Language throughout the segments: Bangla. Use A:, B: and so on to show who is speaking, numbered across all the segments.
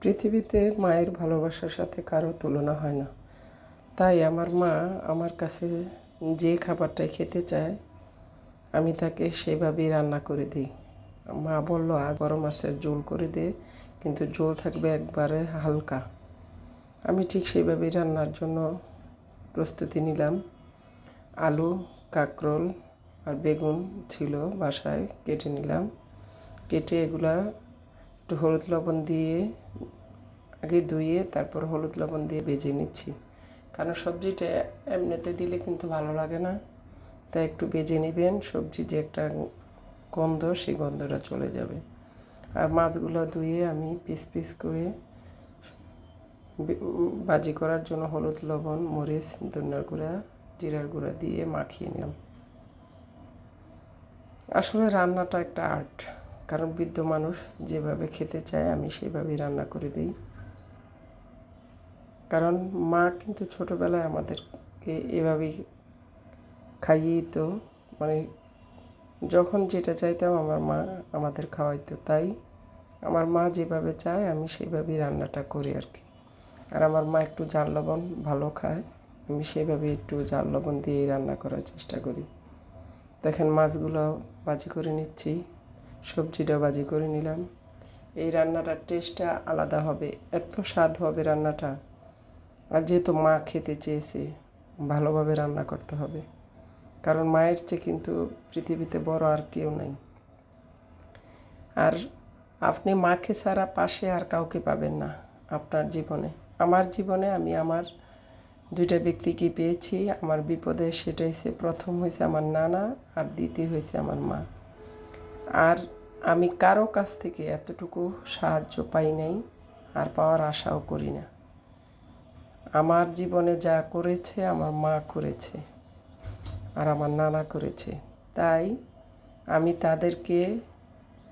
A: পৃথিবীতে মায়ের ভালোবাসার সাথে কারও তুলনা হয় না। তাই আমার মা আমার কাছে যে খাবারটাই খেতে চায়, আমি তাকে সেভাবেই রান্না করে দিই। মা বলল আর বড় মাছের ঝোল করে দে, কিন্তু ঝোল থাকবে একবারে হালকা। আমি ঠিক সেইভাবেই রান্নার জন্য প্রস্তুতি নিলাম। আলু, কাঁকরোল আর বেগুন ছিল বাসায় কেটে নিলাম। কেটে এগুলা একটু হলুদ লবণ দিয়ে আগে ধুয়ে তারপর হলুদ লবণ দিয়ে ভেজে নিচ্ছি। কারণ সবজিটা এমনিতে দিলে কিন্তু ভালো লাগে না। তাই একটু ভেজে নেবেন, সবজি যে একটা গন্ধ সেই গন্ধটা চলে যাবে। আর মাছগুলো ধুয়ে আমি পিস পিস করে বাজি করার জন্য হলুদ লবণ, মরিচ, ধনিয়ার গুঁড়া, জিরার গুঁড়া দিয়ে মাখিয়ে নিলাম। আসলে রান্নাটা একটা আর্ট। কারণ বৃদ্ধ মানুষ যেভাবে খেতে চায়, আমি সেভাবেই রান্না করে দিই। কারণ মা কিন্তু ছোটোবেলায় আমাদেরকে এভাবেই খাইয়েই তো মানে যখন যেটা চাইতাম আমার মা আমাদের খাওয়াইতো, তাই আমার মা যেভাবে চায়, আমি সেইভাবেই রান্নাটা করি আর কি। আর আমার মা একটু জাল লবণ ভালো খায়, আমি সেভাবে একটু জাল লবণ দিয়েই রান্না করার চেষ্টা করি। দেখেন মাছগুলো বাজি করে নিচ্ছি। সবজিটা বাজি করে নিলাম। এই রান্নাটার টেস্টটা আলাদা হবে, এত স্বাদ হবে রান্নাটা। আর যেহেতু মা খেতে চেয়েছে, ভালোভাবে রান্না করতে হবে। কারণ মায়ের চেয়ে কিন্তু পৃথিবীতে বড় আর কেউ নেই। আর আপনি মাকে ছাড়া পাশে আর কাউকে পাবেন না আপনার জীবনে। আমার জীবনে আমি আমার দুইটা ব্যক্তিকে পেয়েছি। আমার বিপদে সেটা হচ্ছে প্রথম হয়েছে আমার নানা আর দ্বিতীয় হয়েছে আমার মা। আর আমি কারও কাছ থেকে এতটুকু সাহায্য পাই নাই আর পাওয়ার আশাও করি না। আমার জীবনে যা করেছে, আমার মা করেছে আর আমার নানা করেছে। তাই আমি তাদেরকে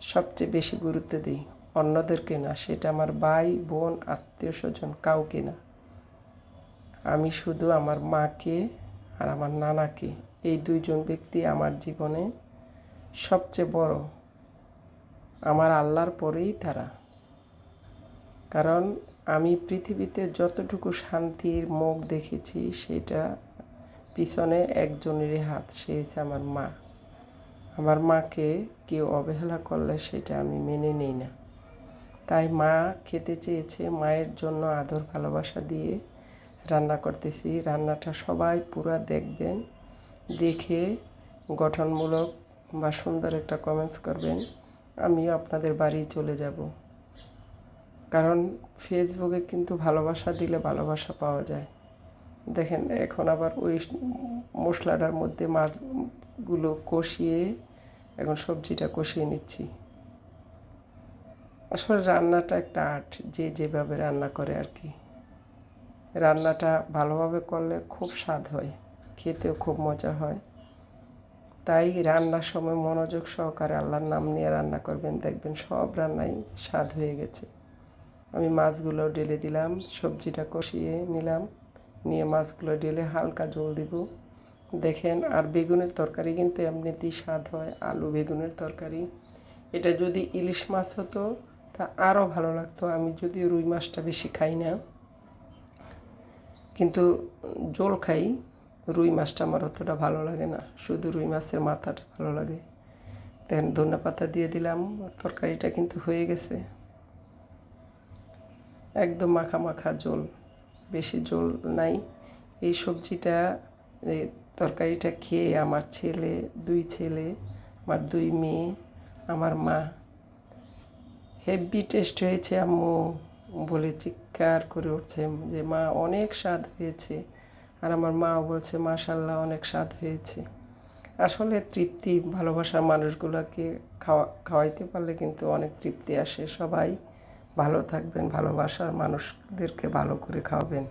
A: সবচেয়ে বেশি গুরুত্ব দিই। অন্যদেরকে না, সেটা আমার ভাই, বোন, আত্মীয় স্বজন, কাউকে না। আমি শুধু আমার মাকে আর আমার নানাকে, এই দুইজন ব্যক্তি আমার জীবনে সবচেয়ে বড়। আমার আল্লাহর পরেই তারা। কারণ আমি পৃথিবীতে যতটুকু শান্তির মুখ দেখেছি, সেটা পিছনে একজনেরই হাত, সে হচ্ছে আমার মা। আমার মাকে কেউ অবহেলা করলে সেটা আমি মেনে নিই না। তাই মা খেতে চেয়েছে, মায়ের জন্য আদর ভালোবাসা দিয়ে রান্না করতেছি। রান্নাটা সবাই পুরা দেখবেন, দেখে গঠনমূলক বা সুন্দর একটা কমেন্টস করবেন আমিও আপনাদের বাড়ি চলে যাব। কারণ ফেসবুকে কিন্তু ভালোবাসা দিলে ভালোবাসা পাওয়া যায়। দেখেন এখন আবার ওই মশলাটার মধ্যে মাছগুলো কষিয়ে এখন সবজিটা কষিয়ে নিচ্ছি। আসলে রান্নাটা একটা আর্ট যে যেভাবে রান্না করে আর কি। রান্নাটা ভালোভাবে করলে খুব স্বাদ হয় খেতেও খুব মজা হয়। তাই রান্নার সময় মনোযোগ সহকারে আল্লাহর নাম নিয়ে রান্না করবেন, দেখবেন সব রান্নাই স্বাদ হয়ে গেছে। আমি মাছগুলো ঢেলে দিলাম, সবজিটা কষিয়ে নিলাম, নিয়ে মাছগুলো ঢেলে হালকা জল দিব। দেখেন, আর বেগুনের তরকারি কিন্তু এমনিতেই স্বাদ হয়, আলু বেগুনের তরকারি। এটা যদি ইলিশ মাছ হতো, তা আরও ভালো লাগতো। আমি যদিও রুই মাছটা বেশি খাই না, কিন্তু জল খাই। রুই মাছটা আমার অতটা ভালো লাগে না। শুধু রুই মাছের মাথাটা ভালো লাগে। দেন ধনে পাতা দিয়ে দিলাম। তরকারিটা কিন্তু হয়ে গেছে। একদম মাখা মাখা জোল বেশি জোল নাই। এই সবজিটা তরকারিটা খেয়ে আমার ছেলে, দুই ছেলে, আমার দুই মেয়ে, আমার মা হেভি টেস্ট হয়েছে আম্মু। বলে চিৎকার করে উঠছে যে, মা, অনেক স্বাদ হয়েছে। আর আমার মাও বলছে মাশাল্লাহ অনেক স্বাদ হয়েছে। আসলে তৃপ্তি ভালোবাসার মানুষগুলোকে খাওয়া, খাওয়াইতে পারলে কিন্তু অনেক তৃপ্তি আসে। সবাই ভালো থাকবেন, ভালোবাসার মানুষদেরকে ভালো করে খাওয়াবেন।